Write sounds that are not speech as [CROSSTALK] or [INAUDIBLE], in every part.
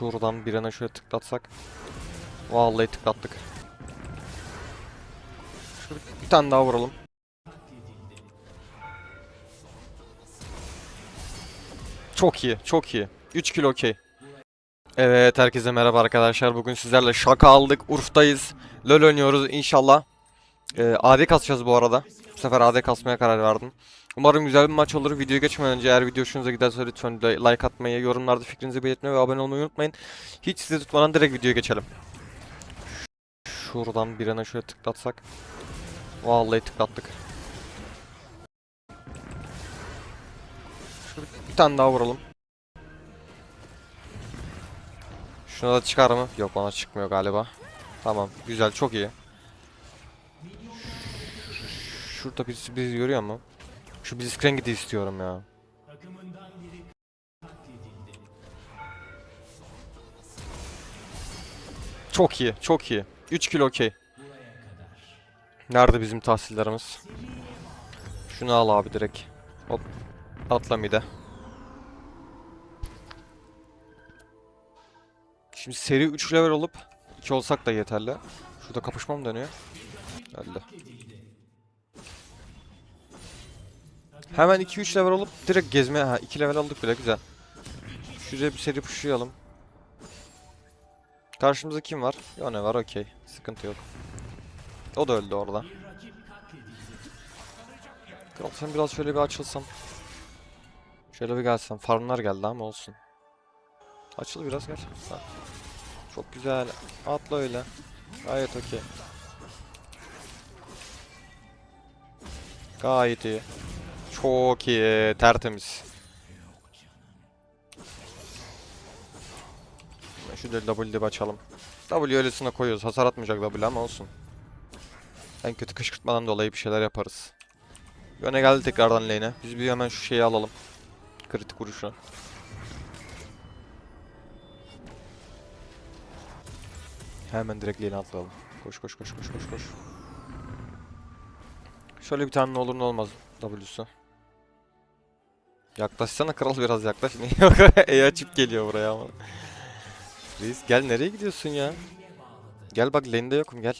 Şuradan birine şöyle tıklatsak. Vallahi tıklattık. Şurada bir tane daha vuralım. Çok iyi, çok iyi. 3 kilo okey. Evet, herkese merhaba arkadaşlar. Bugün sizlerle şaka aldık. Urf'tayız. LoL oynuyoruz inşallah. Ee, AD kasacağız bu arada. Bu sefer AD kasmaya karar verdim. Umarım güzel bir maç olur. Videoya geçmeden önce eğer video hoşunuza giderse lütfen like atmayı, yorumlarda fikrinizi belirtmeyi ve abone olmayı unutmayın. Hiç sizi tutmadan direkt videoya geçelim. Şuradan birine şöyle tıklatsak. Vallahi tıklattık. Şurada bir tane daha vuralım. Şuna da çıkar mı? Yok ona çıkmıyor galiba. Tamam güzel çok iyi. Şurada birisi bizi görüyor mu? Şu Blitzcrank'i istiyorum ya. Çok iyi, çok iyi. 3 kilo okey. Nerede bizim tahsillerimiz? Şunu al abi direkt. Hop. Atla mide. Şimdi seri 3 level olup 2 olsak da yeterli. Şurada kapışma mı dönüyor? Öldü. Hemen 2-3 level olup direkt gezmeye... Ha 2 level aldık bile güzel. Şuraya bir seri pushlayalım. Karşımızda kim var? Yone var okey. Sıkıntı yok. O da öldü orada. Kral sen biraz şöyle bir açılsam. Şöyle bir gelsen. Farmlar geldi ama olsun. Açıl biraz gel. Ha. Çok güzel. Atla öyle. Gayet okey. Gayet iyi. Çok iyi. Tertemiz. Şu da W'de açalım. W öylesine koyuyoruz. Hasar atmayacak W ama olsun. En kötü kışkırtmadan dolayı bir şeyler yaparız. Yöne geldi tekrardan lane'e. Biz bir hemen şu şeyi alalım. Kritik vuruşu. Hemen direkt lane'e atlayalım. Koş koş koş koş koş koş. Şöyle bir tane ne olur ne olmaz W'su. Yaklaşsana kral biraz yaklaş. [LAUGHS] Niye E açıp geliyor buraya ama. Reis gel nereye gidiyorsun ya? Gel bak lane'de yokum gel.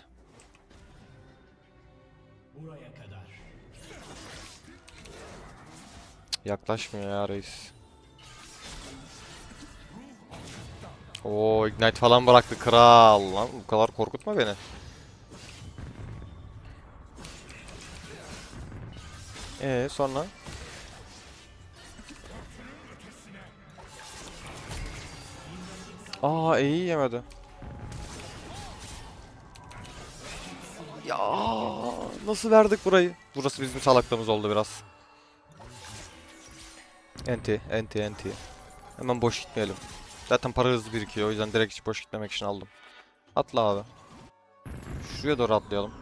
Yaklaşmıyor ya reis. Oo ignite falan bıraktı kral lan bu kadar korkutma beni. Ee sonra? Aa iyi yemedi. Ya nasıl verdik burayı? Burası bizim salaklığımız oldu biraz. Enti, enti, enti. Hemen boş gitmeyelim. Zaten para hızlı birikiyor o yüzden direkt hiç boş gitmemek için aldım. Atla abi. Şuraya doğru atlayalım.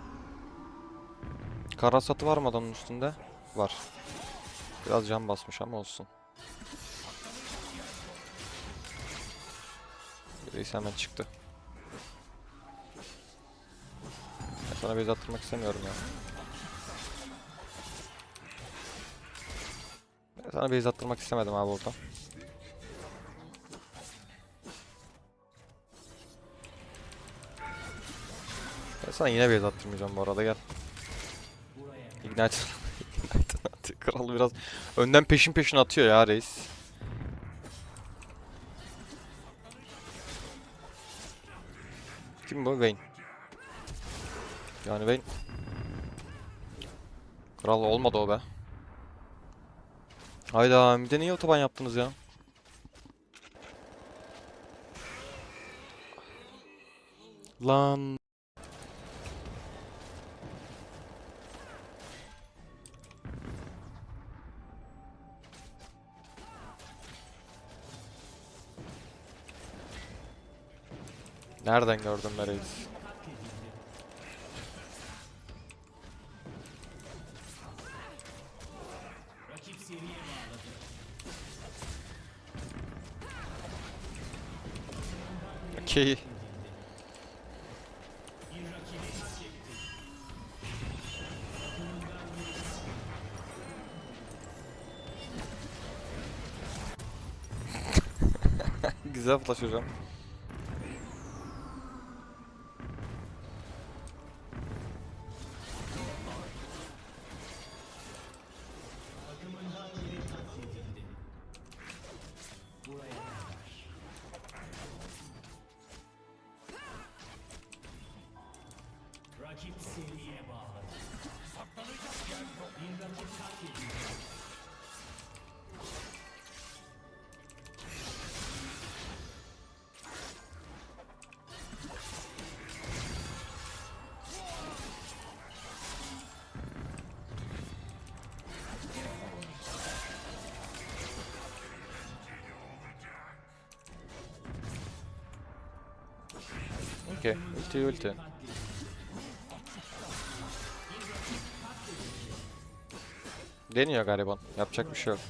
Karasatı var mı adamın üstünde? Var. Biraz can basmış ama olsun. Reis hemen çıktı. Ben sana base attırmak istemiyorum ya. Ben sana base attırmak istemedim abi orada. Ben sana yine base attırmayacağım bu arada gel. Ignite. [LAUGHS] Ignite. Kral biraz önden peşin peşin atıyor ya reis. Kim bu? Vayne. Yani Vayne. Kral olmadı o be. Hayda bir de niye otoban yaptınız ya? Lan. Nereden gördün be reis? Okey. [LAUGHS] Güzel flash hocam. Okey. Ulti ulti. Deniyor gariban. Yapacak bir şey yok.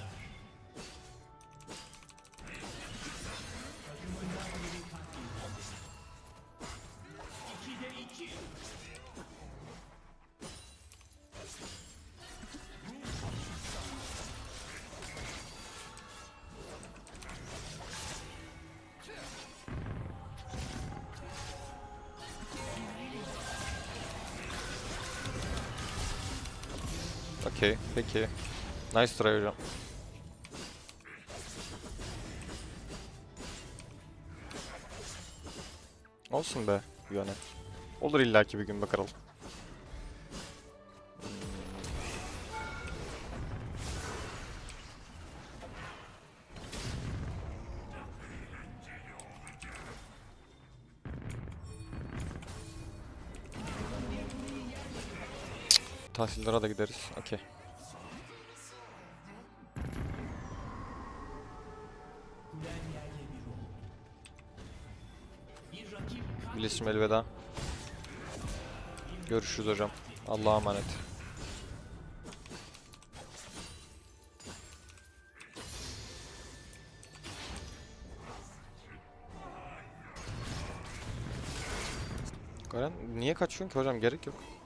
Okey, peki. Nice try hocam. Olsun be yani. Olur illaki bir gün bakalım. Tahsillere da gideriz. Okey. Bilişim elveda. Görüşürüz hocam. Allah'a emanet. Garen niye kaçıyorsun ki hocam? Gerek yok.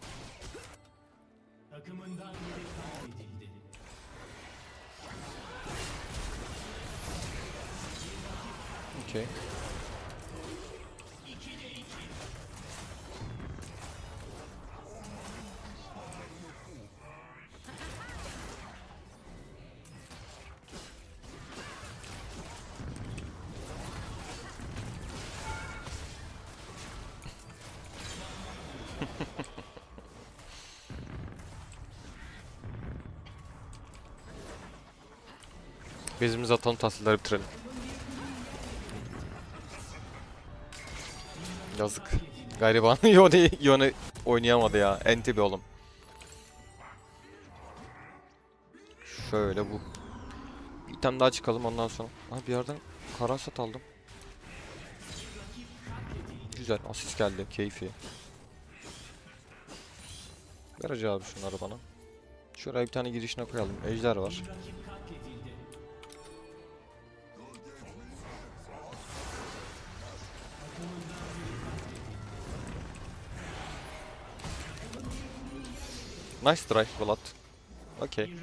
Bezimizi atalım tahsilleri bitirelim. Yazık. Gariban [LAUGHS] Yone, Yone oynayamadı ya. Enti bir oğlum. Şöyle bu. Bir tane daha çıkalım ondan sonra. Ha bir yerden karasat aldım. Güzel asist geldi. Keyfi. Ver Hacı abi şunları bana. Şuraya bir tane girişine koyalım. Ejder var. Nice try Vlad. Okey.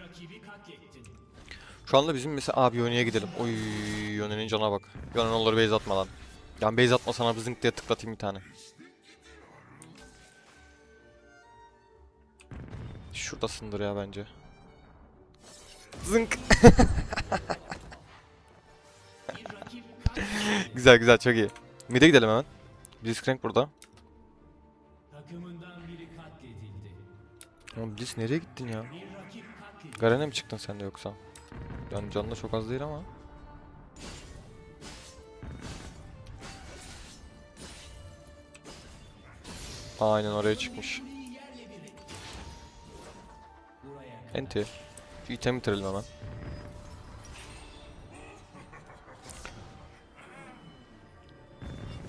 Şu anda bizim mesela abi Yone'ye gidelim. Oy Yone'nin cana bak. Yone olur base atma lan. Yani base atma sana bir zınk diye tıklatayım bir tane. Şuradasındır ya bence. Zınk. [LAUGHS] güzel güzel çok iyi. Mid'e gidelim hemen. Blitzcrank burada. Oğlum Blitz nereye gittin ya? Garen'e mi çıktın sen de yoksa? Yani canı da çok az değil ama. Aynen oraya çıkmış. Enti. Şu item bitirelim hemen.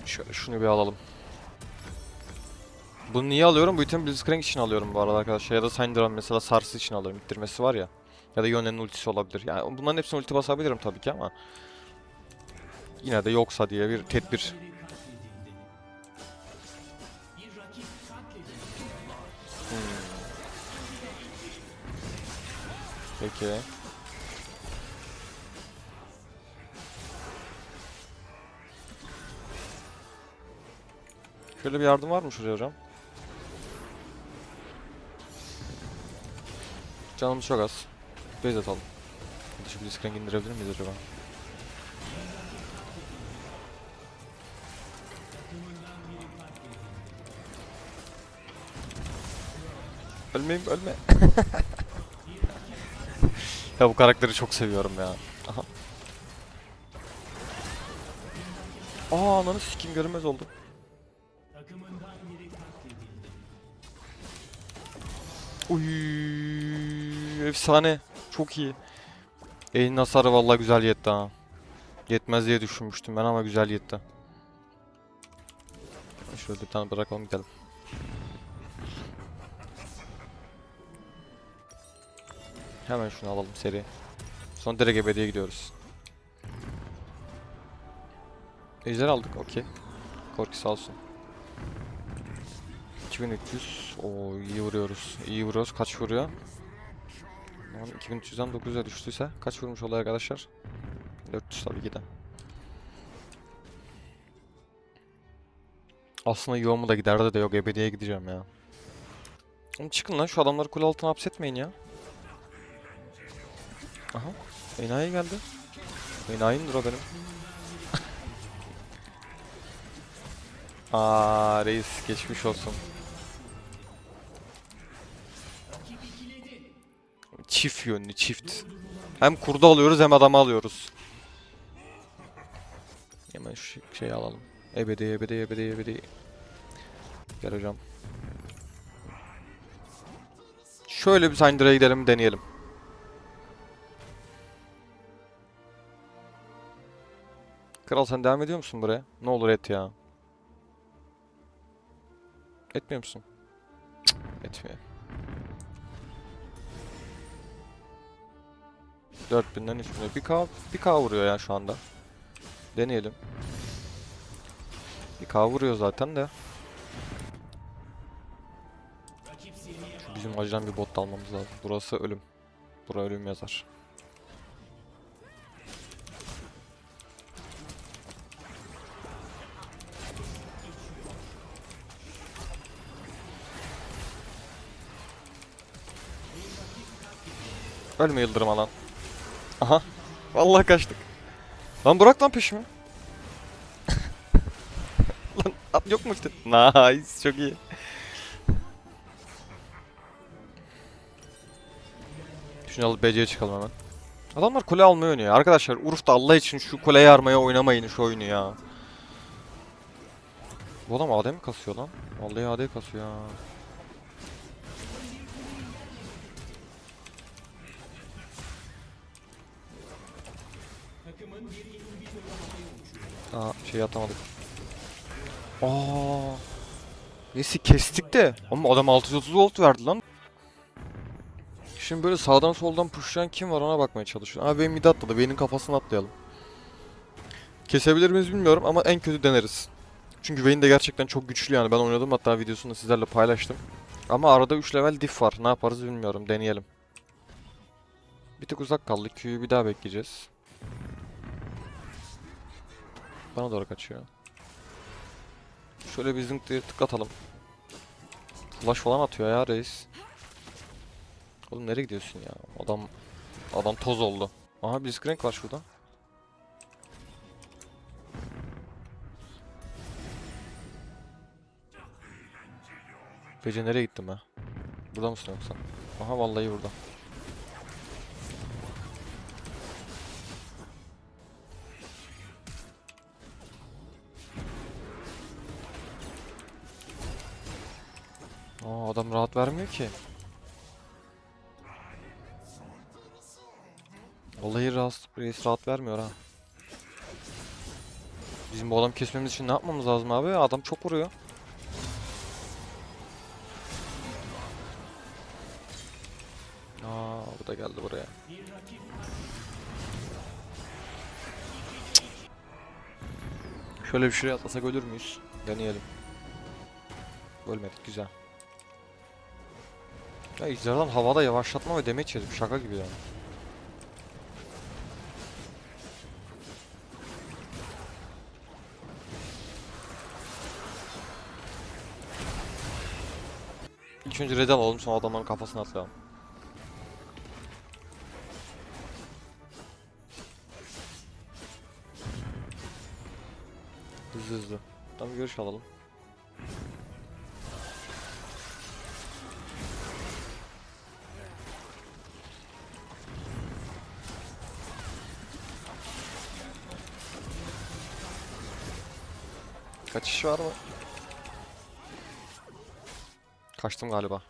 Şöyle şunu bir alalım. Bunu niye alıyorum? Bu itemi Blitzcrank için alıyorum bu arada arkadaşlar. Ya da Syndra mesela Sarsı için alıyorum. İttirmesi var ya. Ya da Yone'nin ultisi olabilir. Yani bunların hepsine ulti basabilirim tabii ki ama. Yine de yoksa diye bir tedbir. Hmm. Peki. Şöyle bir yardım var mı şuraya hocam? Canımız çok az. Base atalım. Hadi şu Blitzcrank indirebilir miyiz acaba? Ölmeyeyim ölme. [LAUGHS] ya bu karakteri çok seviyorum ya. Aha. Aa ananı sikim görünmez oldu. Uy, efsane. Çok iyi. Elin hasarı vallahi güzel yetti ha. Yetmez diye düşünmüştüm ben ama güzel yetti. Şöyle bir tane bırakalım gidelim. Hemen şunu alalım seri. Sonra direkt ebediye gidiyoruz. Ejder aldık okey. Korki sağ olsun. 2300. Oo iyi vuruyoruz. İyi vuruyoruz. Kaç vuruyor? Lan 2300'den 900'e düştüyse kaç vurmuş oluyor arkadaşlar? 400 tabii ki de. Aslında yoğumu da giderdi de yok ebediye gideceğim ya. Oğlum çıkın lan şu adamları kule altına hapsetmeyin ya. Aha. Enayi geldi. Enayimdir o benim. [LAUGHS] Aa reis geçmiş olsun. Çift yönlü çift. Hem kurdu alıyoruz hem adamı alıyoruz. Hemen şu şeyi alalım. Ebedi ebedi ebedi ebedi. Gel hocam. Şöyle bir Syndra'ya gidelim deneyelim. Kral sen devam ediyor musun buraya? Ne olur et ya. Etmiyor musun? Cık, Etmiyor. 4000'den üstüne. Bir K, bir K vuruyor ya şu anda. Deneyelim. Bir K vuruyor zaten de. Şu bizim acilen bir bot almamız lazım. Burası ölüm. Bura ölüm yazar. Ölme yıldırım alan. Aha. Vallahi kaçtık. Lan bırak lan peşimi. [LAUGHS] lan at yok mu işte? Nice çok iyi. Şunu alıp BC'ye çıkalım hemen. Adamlar kule almayı oynuyor. Arkadaşlar Urf'ta Allah için şu kule yarmaya oynamayın şu oyunu ya. Bu adam AD mi kasıyor lan? Vallahi AD kasıyor ya. Aa şey atamadık. Aa. Neyse kestik de. Ama adam 630 volt verdi lan. Şimdi böyle sağdan soldan pushlayan kim var ona bakmaya çalışıyorum. Aa benim mid atladı. Benim kafasını atlayalım. Kesebilir miyiz bilmiyorum ama en kötü deneriz. Çünkü Vayne de gerçekten çok güçlü yani. Ben oynadım hatta videosunu sizlerle paylaştım. Ama arada 3 level diff var. Ne yaparız bilmiyorum. Deneyelim. Bir tık uzak kaldık. Q'yu bir daha bekleyeceğiz. Bana doğru kaçıyor. Şöyle bir zınk diye tık atalım. Flash falan atıyor ya reis. Oğlum nereye gidiyorsun ya? Adam adam toz oldu. Aha bir screen var şurada. Gece nereye gittim ha? Burada mısın yoksa? Aha vallahi burada. Adam rahat vermiyor ki. Vallahi rahat, reis rahat vermiyor ha. Bizim bu adam kesmemiz için ne yapmamız lazım abi? Adam çok vuruyor. Aa bu da geldi buraya. Şöyle bir şuraya atlasak ölür müyüz? Deneyelim. Ölmedik güzel. Ya ejderhadan havada yavaşlatma ve demeç yedim şaka gibi yani. İlk önce red alalım sonra adamların kafasına atlayalım. Hızlı hızlı. Tamam görüş alalım. Kaçış var mı? Kaçtım galiba.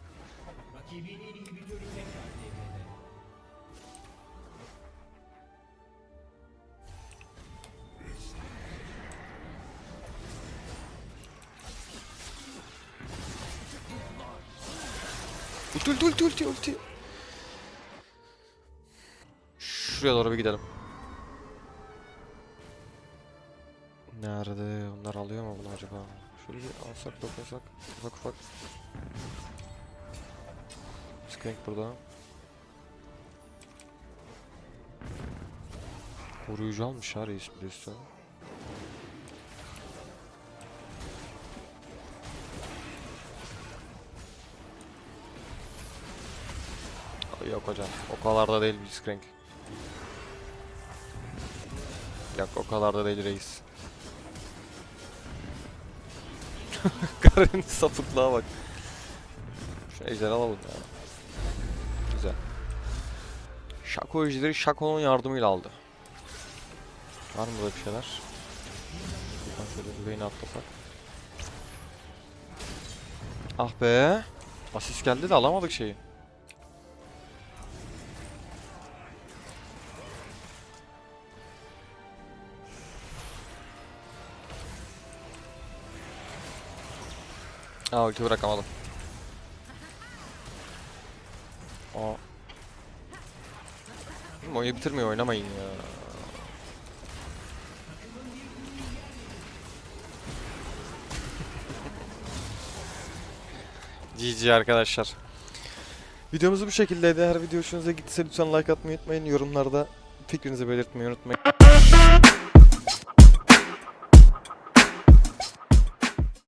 Ulti ulti ulti ulti ulti. Şuraya doğru bir gidelim. Nerede? Onlar alıyor mu bunu acaba? Şöyle bir alsak dokunsak. Ufak ufak. Skank burada. Koruyucu almış ha reis üstüne. Yok hocam. O kadar da değil bir Skank. Yok o kadar da değil reis. [LAUGHS] Karın sapıklığa bak. Şu ejderi alalım ya. Güzel. Şako ejderi Şako'nun yardımıyla aldı. Var mı burada bir şeyler? Buradan şöyle bir beyni atlasak. Ah be. Asist geldi de alamadık şeyi. Aa ulti bırakamadım. Aa. Oyunu bitirmeyi oynamayın ya. [LAUGHS] GG arkadaşlar. Videomuz bu şekildeydi. Her video hoşunuza gittiyse lütfen like atmayı unutmayın. Yorumlarda fikrinizi belirtmeyi unutmayın.